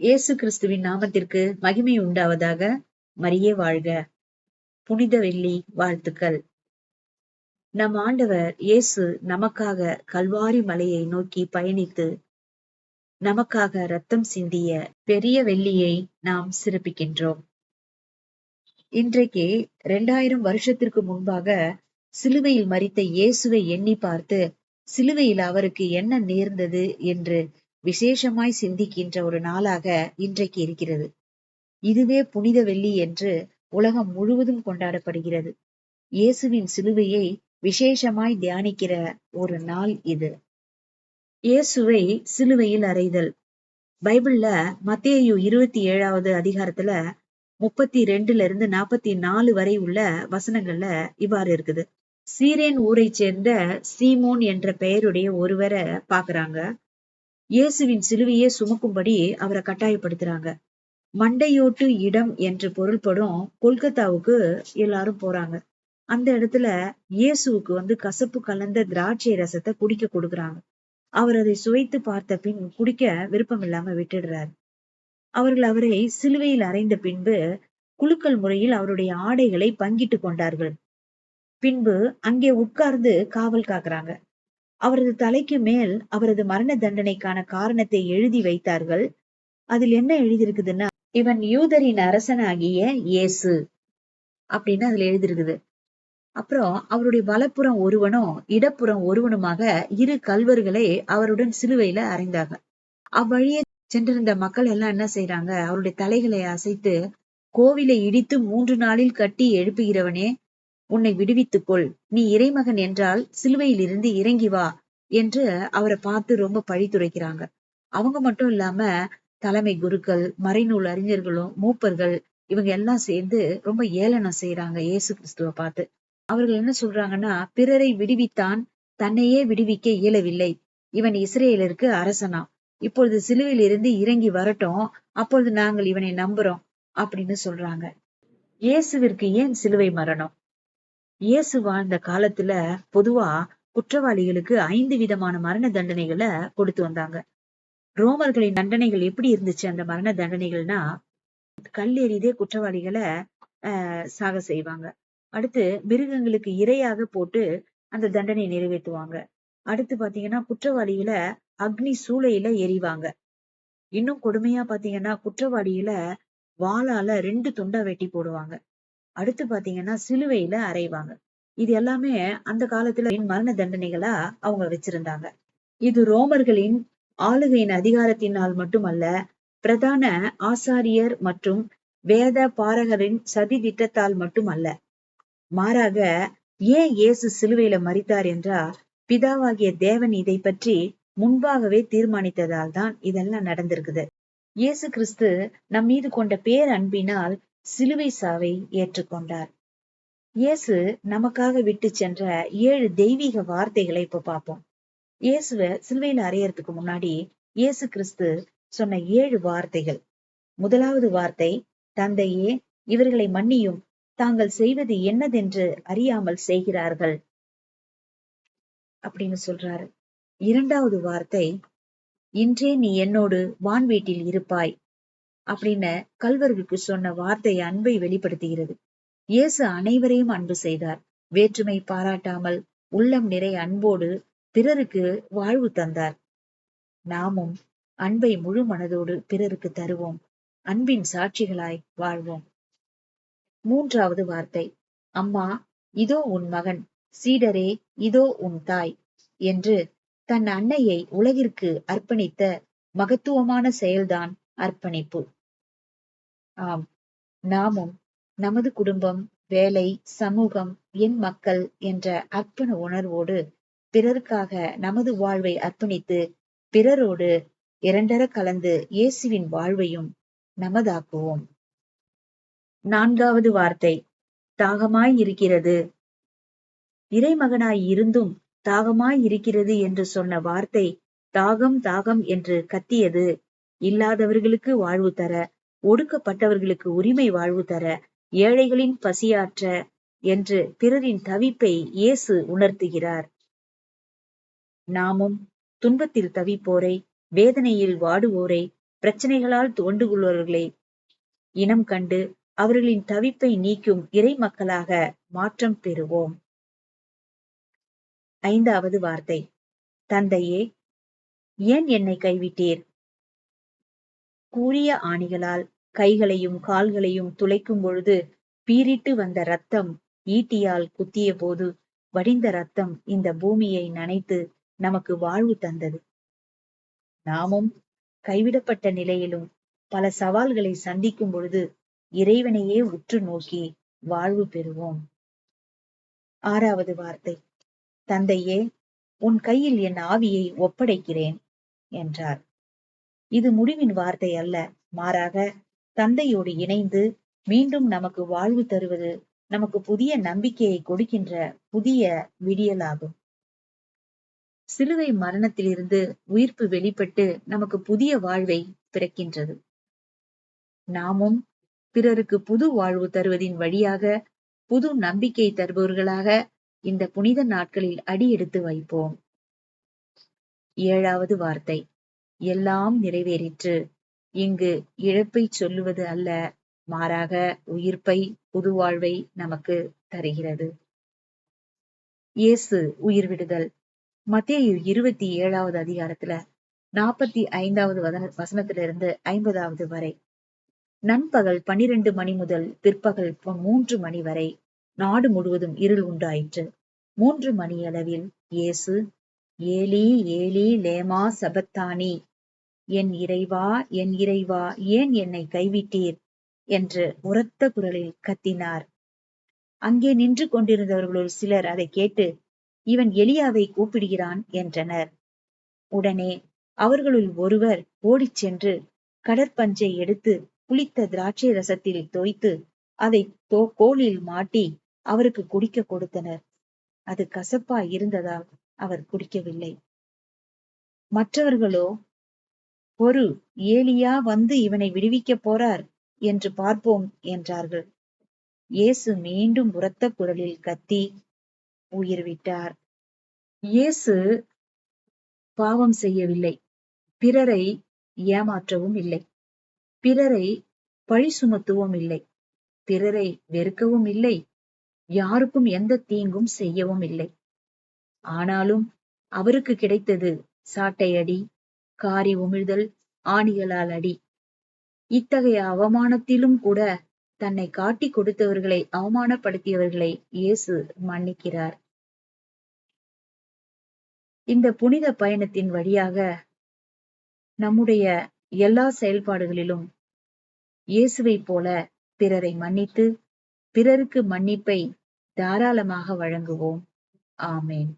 இயேசு கிறிஸ்துவின் நாமத்திற்கு மகிமை உண்டாவதாக மரியே வாழ்க. புனித வெள்ளி வாழ்த்துக்கள். நம் ஆண்டவர் இயேசு நமக்காக கல்வாரி மலையை நோக்கி பயணித்து நமக்காக ரத்தம் சிந்திய பெரிய வெள்ளியை நாம் சிறப்பிக்கின்றோம். இன்றைக்கு இரண்டாயிரம் வருஷத்திற்கு முன்பாக சிலுவையில் மறித்த இயேசுவை எண்ணி பார்த்து சிலுவையில் அவருக்கு என்ன நேர்ந்தது என்று விசேஷமாய் சிந்திக்கின்ற ஒரு நாளாக இன்றைக்கு இருக்கிறது. இதுவே புனித வெள்ளி என்று உலகம் முழுவதும் கொண்டாடப்படுகிறது. இயேசுவின் சிலுவையை விசேஷமாய் தியானிக்கிற ஒரு நாள் இது. இயேசுவை சிலுவையில் அறைதல். பைபிள்ல மத்தேயு இருபத்தி ஏழாவது அதிகாரத்துல முப்பத்தி ரெண்டுல இருந்து நாற்பத்தி நாலு வரை உள்ள வசனங்கள்ல இவ்வாறு இருக்குது. சீரேன் ஊரை சேர்ந்த சீமோன் என்ற பெயருடைய ஒருவரை பாக்குறாங்க இயேசுவின் சிலுவையே சுமக்கும்படி அவரை கட்டாயப்படுத்துறாங்க. மண்டையோட்டு இடம் என்று பொருள்படும் கொல்கத்தாவுக்கு எல்லாரும் போறாங்க. அந்த இடத்துல இயேசுவுக்கு வந்து கசப்பு கலந்த திராட்சை ரசத்தை குடிக்க கொடுக்குறாங்க. அவர் அதை சுவைத்து பார்த்த பின் குடிக்க விருப்பம் இல்லாம விட்டுடுறாரு. அவர்கள் அவரை சிலுவையில் அறைந்த பின்பு குழுக்கள் முறையில் அவருடைய ஆடைகளை பங்கிட்டு கொண்டார்கள். பின்பு அங்கே உட்கார்ந்து காவல் காக்குறாங்க. அவரது தலைக்கு மேல் அவரது மரண தண்டனைக்கான காரணத்தை எழுதி வைத்தார்கள். அதில் என்ன எழுதியிருக்குதுன்னா இவன் யூதரின் அரசனாகிய இயேசு அப்படின்னு அதுல எழுதிருக்குது அப்புறம் அவருடைய வலப்புறம் ஒருவனும் இடப்புறம் ஒருவனுமாக இரு கல்வர்களை அவருடன் சிலுவையில அறைந்தாங்க. அவ்வழியே சென்றிருந்த மக்கள் எல்லாம் என்ன செய்யறாங்க அவருடைய தலைகளை அசைத்து கோவிலை இடித்து மூன்று நாளில் கட்டி எழுப்புகிறவனே உன்னை விடுவித்துக்கொள். நீ இறைமகன் என்றால் சிலுவையில் இருந்து இறங்கி வா என்று அவரை பார்த்து ரொம்ப பழித்துரைக்கிறாங்க அவங்க மட்டும் இல்லாம தலைமை குருக்கள் மறைநூல் அறிஞர்களும் மூப்பர்கள் இவங்க எல்லாம் சேர்ந்து ரொம்ப ஏளனம் செய்யறாங்க இயேசு கிறிஸ்துவ பார்த்து. அவர்கள் என்ன சொல்றாங்கன்னா பிறரை விடுவித்தான் தன்னையே விடுவிக்க இயலவில்லை. இவன் இஸ்ரேலருக்கு அரசனா. இப்பொழுது சிலுவையில் இருந்து இறங்கி வரட்டும் அப்பொழுது நாங்கள் இவனை நம்புறோம் அப்படின்னு சொல்றாங்க. இயேசுவிற்கு ஏன் சிலுவை மரணம்? இயேசு வாழ்ந்த காலத்துல பொதுவா குற்றவாளிகளுக்கு ஐந்து விதமான மரண தண்டனைகளை கொடுத்து வந்தாங்க. ரோமர்களின் தண்டனைகள் எப்படி இருந்துச்சு? அந்த மரண தண்டனைகள்னா கல்லெறிதே குற்றவாளிகளை ஆஹ் சாக செய்வாங்க. அடுத்து மிருகங்களுக்கு இரையாக போட்டு அந்த தண்டனை நிறைவேற்றுவாங்க. அடுத்து பாத்தீங்கன்னா குற்றவாளிகளை அக்னி சூளையில எரிவாங்க இன்னும் கொடுமையா பாத்தீங்கன்னா குற்றவாளிகளை வாளால ரெண்டு துண்டா வெட்டி போடுவாங்க. அடுத்து பாத்தீங்கன்னா சிலுவையில அரைவாங்க. இது எல்லாமே அந்த காலத்துல மரண தண்டனைகளா அவங்க வச்சிருந்தாங்க. இது ரோமர்களின் ஆளுகையின் அதிகாரத்தினால் மட்டுமல்ல பிரதான ஆசாரியர் மற்றும் வேத பாரகரின் சதி திட்டத்தால் மட்டுமல்ல. மாறாக ஏன் இயேசு சிலுவையில மறித்தார் என்றா பிதாவாகிய தேவன் இதை பற்றி முன்பாகவே தீர்மானித்ததால் தான் இதெல்லாம் நடந்திருக்குது. இயேசு கிறிஸ்து நம் மீது கொண்ட பேர் அன்பினால் சிலுவை சாவை ஏற்றுக்கொண்டார். இயேசு நமக்காக விட்டு சென்ற ஏழு தெய்வீக வார்த்தைகளை இப்ப பார்ப்போம். இயேசுவ சிலுவையில அறையறதுக்கு முன்னாடி இயேசு கிறிஸ்து சொன்ன ஏழு வார்த்தைகள். முதலாவது வார்த்தை தந்தையே இவர்களை மன்னியும். தாங்கள் செய்வது என்னதென்று அறியாமல் செய்கிறார்கள். அப்படின்னு சொல்றாரு. இரண்டாவது வார்த்தை இன்றே நீ என்னோடு வான் வீட்டில் இருப்பாய். அப்படின்னு கல்வர்களுக்கு சொன்ன வார்த்தை அன்பை வெளிப்படுத்துகிறது. இயேசு அனைவரையும் அன்பு செய்தார். வேற்றுமை பாராட்டாமல் உள்ளம் நிறை அன்போடு பிறருக்கு வாழ்வு தந்தார். நாமும் அன்பை முழு மனதோடு பிறருக்கு தருவோம். அன்பின் சாட்சிகளாய் வாழ்வோம். மூன்றாவது வார்த்தை. அம்மா இதோ உன் மகன். சீடரே இதோ உன் தாய் என்று தன் அன்னையை உலகிற்கு அர்ப்பணித்த மகத்துவமான செயல்தான் அர்ப்பணிப்பு. ஆம். நாமும் நமது குடும்பம் வேலை சமூகம் என் மக்கள் என்ற அர்ப்பண உணர்வோடு பிறருக்காக நமது வாழ்வை அர்ப்பணித்து பிறரோடு இரண்டர கலந்து இயேசுவின் வாழ்வையும் நமதாக்குவோம். நான்காவது வார்த்தை. தாகமாய் இருக்கிறது. இறைமகனாய் இருந்தும் தாகமாய் இருக்கிறது என்று சொன்ன வார்த்தை தாகம் தாகம் என்று கத்தியது. இல்லாதவர்களுக்கு வாழ்வு தர ஒடுக்கப்பட்டவர்களுக்கு உரிமை வாழ்வு தர ஏழைகளின் பசியாற்ற என்று பிறரின் தவிப்பை இயேசு உணர்த்துகிறார். நாமும் துன்பத்தில் தவிப்போரை வேதனையில் வாடுவோரை பிரச்சனைகளால் துவண்டு கொள்வர்களை இனம் கண்டு அவர்களின் தவிப்பை நீக்கும் இறை மக்களாக மாற்றம் பெறுவோம். ஐந்தாவது வார்த்தை. தந்தையே ஏன் என்னை கைவிட்டீர்? கூரிய ஆணிகளால் கைகளையும் கால்களையும் துளைக்கும் பொழுது பீரிட்டு வந்த ரத்தம் ஈட்டியால் குத்திய போது வடிந்த ரத்தம் இந்த பூமியை நனைத்து நமக்கு வாழ்வு தந்தது. நாமும் கைவிடப்பட்ட நிலையிலும் பல சவால்களை சந்திக்கும் பொழுது இறைவனையே உற்று நோக்கி வாழ்வு பெறுவோம். ஆறாவது வார்த்தை தந்தையே உன் கையில் என் ஆவியை ஒப்படைக்கிறேன் என்றார். இது முடிவின் வார்த்தை அல்ல. மாறாக தந்தையோடு இணைந்து மீண்டும் நமக்கு வாழ்வு தருவது நமக்கு புதிய நம்பிக்கையை கொடுக்கின்ற புதிய விடியலாகும். சிலுவை மரணத்திலிருந்து உயிர்ப்பு வெளிப்பட்டு நமக்கு புதிய வாழ்வை பிறக்கின்றது. நாமும் பிறருக்கு புது வாழ்வு தருவதின் வழியாக புது நம்பிக்கை தருபவர்களாக இந்த புனித நாட்களில் அடி எடுத்து வைப்போம். ஏழாவது வார்த்தை. எல்லாம் நிறைவேறிற்று. இங்கு இழப்பை சொல்லுவது அல்ல மாறாக உயிர்ப்பை புது வாழ்வை நமக்கு தருகிறது. இயேசு உயிர் விடுதல் மத்திய இருபத்தி ஏழாவது அதிகாரத்துல நாற்பத்தி ஐந்தாவது வசனத்திலிருந்து ஐம்பதாவது வரை. நண்பகல் பனிரெண்டு மணி முதல் பிற்பகல் மூன்று மணி வரை நாடு முழுவதும் இருள் உண்டாயிற்று. மூன்று மணி அளவில் இயேசு ஏலி ஏலி லேமா சபத்தானி. என் இறைவா என் இறைவா ஏன் என்னை கைவிட்டீர்? என்று உரத்த குரலில் கத்தினார். அங்கே நின்று கொண்டிருந்தவர்களுள் சிலர் அதை கேட்டு இவன் எலியாவை கூப்பிடுகிறான் என்றனர். உடனே அவர்களுள் ஒருவர் ஓடிச் சென்று கடற்பஞ்சை எடுத்து புளித்த திராட்சை ரசத்தில் தோய்த்து அதை கோலில் மாட்டி அவருக்கு குடிக்க கொடுத்தனர். அது கசப்பா இருந்ததால் அவர் குடிக்கவில்லை. மற்றவர்களோ ஒரு ஏலியா வந்து இவனை விடுவிக்கப் போறார் என்று பார்ப்போம் என்றார்கள். இயேசு மீண்டும் உரத்த குரலில் கத்தி உயிர் விட்டார் இயேசு பாவம் செய்யவில்லை. பிறரை ஏமாற்றவும் இல்லை. பிறரை பழி சுமத்துவும் இல்லை. பிறரை வெறுக்கவும் இல்லை. யாருக்கும் எந்த தீங்கும் செய்யவும் இல்லை. ஆனாலும் அவருக்கு கிடைத்தது சாட்டை அடி காரி உமிழ்தல் ஆணிகளால் அடி. இத்தகைய அவமானத்திலும் கூட தன்னை காட்டிக் கொடுத்தவர்களை அவமானப்படுத்தியவர்களை இயேசு மன்னிக்கிறார். இந்த புனித பயணத்தின் வழியாக நம்முடைய எல்லா செயல்பாடுகளிலும் இயேசுவைப் போல பிறரை மன்னித்து பிறருக்கு மன்னிப்பை தாராளமாக வழங்குவோம். ஆமேன்.